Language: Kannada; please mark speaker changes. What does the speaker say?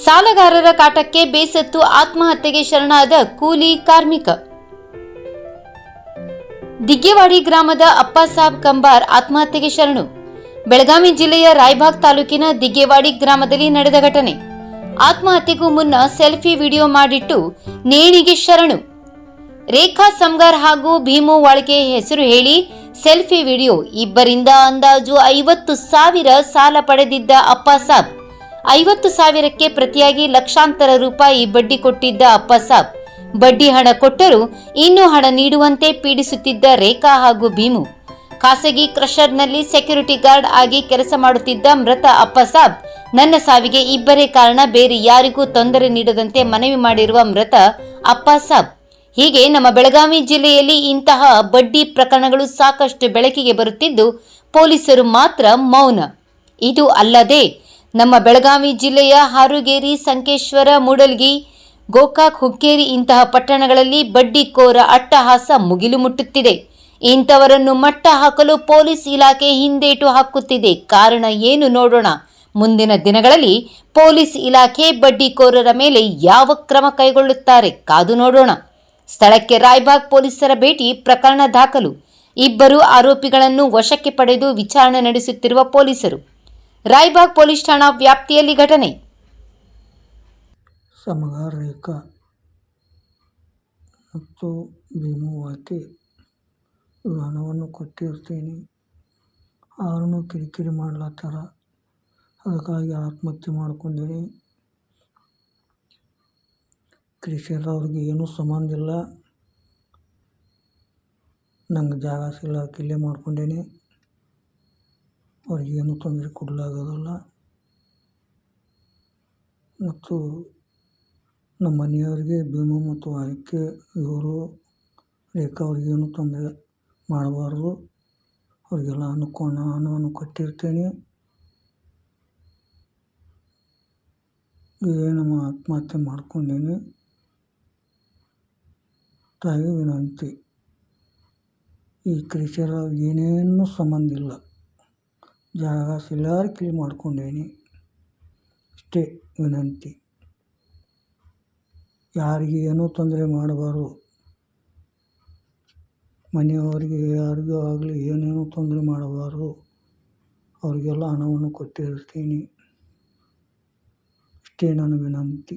Speaker 1: ಸಾಲಗಾರರ ಕಾಟಕ್ಕೆ ಬೇಸತ್ತು ಆತ್ಮಹತ್ಯೆಗೆ ಶರಣಾದ ಕೂಲಿ ಕಾರ್ಮಿಕ. ದಿಗ್ಗೆವಾಡಿ ಗ್ರಾಮದ ಅಪ್ಪಾಸಾಬ್ ಕಂಬಾರ್ ಆತ್ಮಹತ್ಯೆಗೆ ಶರಣು. ಬೆಳಗಾವಿ ಜಿಲ್ಲೆಯ ರಾಯಬಾಗ್ ತಾಲೂಕಿನ ದಿಗ್ಗೆವಾಡಿ ಗ್ರಾಮದಲ್ಲಿ ನಡೆದ ಘಟನೆ. ಆತ್ಮಹತ್ಯೆಗೂ ಮುನ್ನ ಸೆಲ್ಫಿ ವಿಡಿಯೋ ಮಾಡಿಟ್ಟು ನೇಣಿಗೆ ಶರಣು. ರೇಖಾ ಸಂಗಾರ್ ಹಾಗೂ ಭೀಮು ವಾಳ್ಕೆ ಹೆಸರು ಹೇಳಿ ಸೆಲ್ಫಿ ವಿಡಿಯೋ. ಇಬ್ಬರಿಂದ ಅಂದಾಜು ಐವತ್ತು ಸಾವಿರ ಸಾಲ ಪಡೆದಿದ್ದ ಅಪ್ಪಾಸಾಬ್ ಐವತ್ತು ಸಾವಿರಕ್ಕೆ ಪ್ರತಿಯಾಗಿ ಲಕ್ಷಾಂತರ ರೂಪಾಯಿ ಬಡ್ಡಿ ಕೊಟ್ಟಿದ್ದ ಅಪ್ಪಸಾಬ್ ಬಡ್ಡಿ ಹಣ ಕೊಟ್ಟರೂ ಇನ್ನೂ ಹಣ ನೀಡುವಂತೆ ಪೀಡಿಸುತ್ತಿದ್ದ ರೇಖಾ ಹಾಗೂ ಭೀಮು. ಖಾಸಗಿ ಕ್ರಷರ್ನಲ್ಲಿ ಸೆಕ್ಯೂರಿಟಿ ಗಾರ್ಡ್ ಆಗಿ ಕೆಲಸ ಮಾಡುತ್ತಿದ್ದ ಮೃತ ಅಪ್ಪಸಾಬ್ ನನ್ನ ಸಾವಿಗೆ ಇಬ್ಬರೇ ಕಾರಣ, ಬೇರೆ ಯಾರಿಗೂ ತೊಂದರೆ ನೀಡದಂತೆ ಮನವಿ ಮಾಡಿರುವ ಮೃತ ಅಪ್ಪಾಸಾಬ್ ಹೀಗೆ ನಮ್ಮ ಬೆಳಗಾವಿ ಜಿಲ್ಲೆಯಲ್ಲಿ ಇಂತಹ ಬಡ್ಡಿ ಪ್ರಕರಣಗಳು ಸಾಕಷ್ಟು ಬೆಳಕಿಗೆ ಬರುತ್ತಿದ್ದು, ಪೊಲೀಸರು ಮಾತ್ರ ಮೌನ. ಇದು ಅಲ್ಲದೆ ನಮ್ಮ ಬೆಳಗಾವಿ ಜಿಲ್ಲೆಯ ಹಾರುಗೇರಿ, ಸಂಕೇಶ್ವರ, ಮೂಡಲ್ಗಿ, ಗೋಕಾಕ್, ಹುಕ್ಕೇರಿ ಇಂತಹ ಪಟ್ಟಣಗಳಲ್ಲಿ ಬಡ್ಡಿಕೋರ ಅಟ್ಟಹಾಸ ಮುಗಿಲು ಮುಟ್ಟುತ್ತಿದೆ. ಇಂಥವರನ್ನು ಮಟ್ಟ ಹಾಕಲು ಪೊಲೀಸ್ ಇಲಾಖೆ ಹಿಂದೇಟು ಹಾಕುತ್ತಿದೆ. ಕಾರಣ ಏನು ನೋಡೋಣ. ಮುಂದಿನ ದಿನಗಳಲ್ಲಿ ಪೊಲೀಸ್ ಇಲಾಖೆ ಬಡ್ಡಿಕೋರರ ಮೇಲೆ ಯಾವ ಕ್ರಮ ಕೈಗೊಳ್ಳುತ್ತಾರೆ ಕಾದು ನೋಡೋಣ. ಸ್ಥಳಕ್ಕೆ ರಾಯ್ಬಾಗ್ ಪೊಲೀಸರ ಭೇಟಿ, ಪ್ರಕರಣ ದಾಖಲು. ಇಬ್ಬರು ಆರೋಪಿಗಳನ್ನು ವಶಕ್ಕೆ ಪಡೆದು ವಿಚಾರಣೆ ನಡೆಸುತ್ತಿರುವ ಪೊಲೀಸರು. ರಾಯಬಾಗ್ ಪೊಲೀಸ್ ಠಾಣಾ ವ್ಯಾಪ್ತಿಯಲ್ಲಿ ಘಟನೆ.
Speaker 2: ಸಮಗಾರೇಖಾ ಮತ್ತು ಭೀಮು ವಾಕೆ ಇವ್ರು ಹಣವನ್ನು ಕೊಟ್ಟಿರ್ತೀನಿ. ಅವ್ರನ್ನೂ ಕಿರಿಕಿರಿ ಮಾಡ್ಲತ್ತಾರ? ಅದಕ್ಕಾಗಿ ಆತ್ಮಹತ್ಯೆ ಮಾಡ್ಕೊಂಡೀನಿ. ಕ್ರಿಶ್ಚಿಯನ್ ಅವ್ರಿಗೆ ಏನೂ ಸಂಬಂಧ ಇಲ್ಲ. ನಂಗೆ ಜಾಗ ಸಿಗಲ್ಲ ಕಿಲ್ಲೆ ಮಾಡ್ಕೊಂಡೀನಿ. ಅವ್ರಿಗೆ ಏನು ತೊಂದರೆ ಕೊಡಲಾಗೋದಿಲ್ಲ. ಮತ್ತು ನಮ್ಮ ಮನೆಯವರಿಗೆ ಭೀಮು ಮತ್ತು ಆಯ್ಕೆ ಇವರು ರೇಖಾ ಅವ್ರಿಗೇನು ತೊಂದರೆ ಮಾಡಬಾರ್ದು. ಅವರಿಗೆಲ್ಲ ಅನುಕೂಲ ಹಣವನ್ನು ಕೊಟ್ಟಿರ್ತೀನಿ ನಮ್ಮ ಆತ್ಮಹತ್ಯೆ ಮಾಡ್ಕೊಂಡೀನಿ. ತಾಯಿ ವಿನಂತಿ. ಈ ಕ್ರಿಶರ ಏನೇನು ಸಂಬಂಧ ಇಲ್ಲ. ಜಾಗ ಸೆಲ್ಲಾರ್ ಕ್ಲೀನ್ ಮಾಡ್ಕೊಂಡೇನಿ. ಇಷ್ಟೇ ವಿನಂತಿ. ಯಾರಿಗೆ ಏನೂ ತೊಂದರೆ ಮಾಡಬಾರ್ದು. ಮನೆಯವರಿಗೆ ಯಾರಿಗೂ ಆಗಲಿ ಏನೇನೂ ತೊಂದರೆ ಮಾಡಬಾರ್ದು. ಅವರಿಗೆಲ್ಲ ಹಣವನ್ನು ಕೊಟ್ಟಿರ್ತೀನಿ ಇಷ್ಟೇ ನನ್ನ ವಿನಂತಿ.